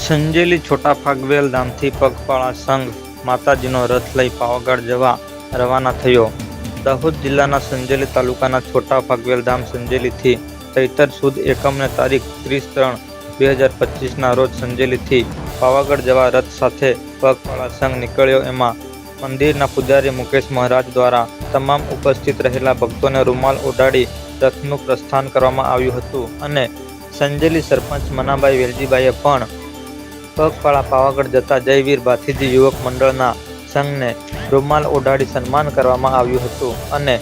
સંજેલી છોટા ફાગવેલ ધામથી પગપાળા સંઘ માતાજીનો રથ લઈ પાવાગઢ જવા રવાના થયો. દાહોદ જિલ્લાના સંજેલી તાલુકાના છોટા ફાગવેલ ધામ સંજેલીથી ચૈતર સુદ એકમને તારીખ ત્રીસ ત્રણ બે હજાર પચીસના રોજ સંજેલીથી પાવાગઢ જવા રથ સાથે પગપાળા સંઘ નીકળ્યો. એમાં મંદિરના પૂજારી મુકેશ મહારાજ દ્વારા તમામ ઉપસ્થિત રહેલા ભક્તોને રૂમાલ ઓઢાડી રથનું પ્રસ્થાન કરવામાં આવ્યું હતું અને સંજેલી સરપંચ મનાભાઈ વેલજીભાઈએ પણ પગપાળા પાવાગઢ જતા જયવીર ભાથીજી યુવક મંડળના સંઘને રૂમાલ ઓઢાડી સન્માન કરવામાં આવ્યું હતું અને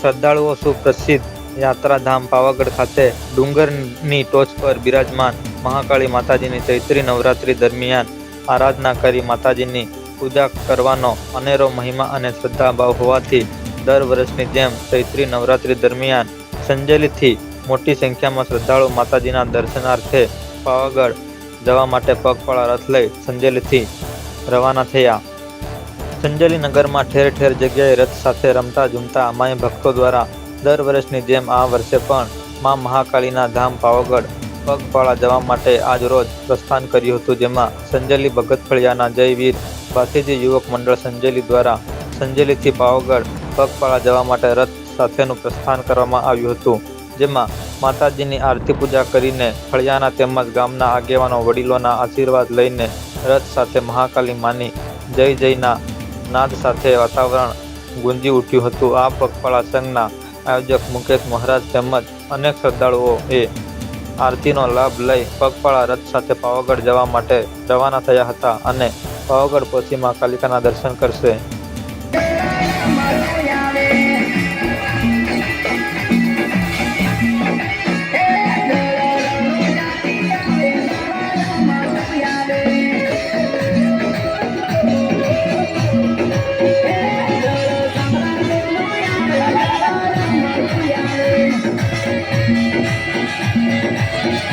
શ્રદ્ધાળુઓ સુપ્રસિદ્ધ યાત્રાધામ પાવાગઢ ખાતે ડુંગરની ટોચ પર બિરાજમાન મહાકાળી માતાજીની ચૈત્રી નવરાત્રી દરમિયાન આરાધના કરી માતાજીની પૂજા કરવાનો અનેરો મહિમા અને શ્રદ્ધાભાવ હોવાથી દર વર્ષની જેમ ચૈત્રી નવરાત્રી દરમિયાન સંજેલીથી મોટી સંખ્યામાં શ્રદ્ધાળુ માતાજીના દર્શનાર્થે પાવાગઢ જવા માટે પગપાળા રથ લઈ સંજેલીથી રવાના થયા. સંજેલી નગરમાં ઠેર ઠેર જગ્યાએ રથ સાથે રમતા ઝૂમતા માય ભક્તો દ્વારા દર વર્ષની જેમ આ વર્ષે પણ મા મહાકાળીના ધામ પાવાગઢ પગપાળા જવા માટે આજ રોજ પ્રસ્થાન કર્યું હતું, જેમાં સંજેલી ભગત ફળિયાના જયવીર ભાથીજી યુવક મંડળ સંજેલી દ્વારા સંજેલીથી પાવાગઢ પગપાળા જવા માટે રથ સાથેનું પ્રસ્થાન કરવામાં આવ્યું હતું. જેમાં માતાજીની આરતી પૂજા કરીને ફળિયાના તેમજ ગામના આગેવાનો વડીલોના આશીર્વાદ લઈને રથ સાથે મહાકાલી માની જય જયના નાદ સાથે વાતાવરણ ગુંજી ઉઠ્યું હતું. આ પગપાળા સંઘના આયોજક મુકેશ મહારાજ તેમજ અનેક શ્રદ્ધાળુઓએ આરતીનો લાભ લઈ પગપાળા રથ સાથે પાવાગઢ જવા માટે રવાના થયા હતા અને પાવાગઢ પહોંચી મા કાલિકાના દર્શન કરશે. Thank you.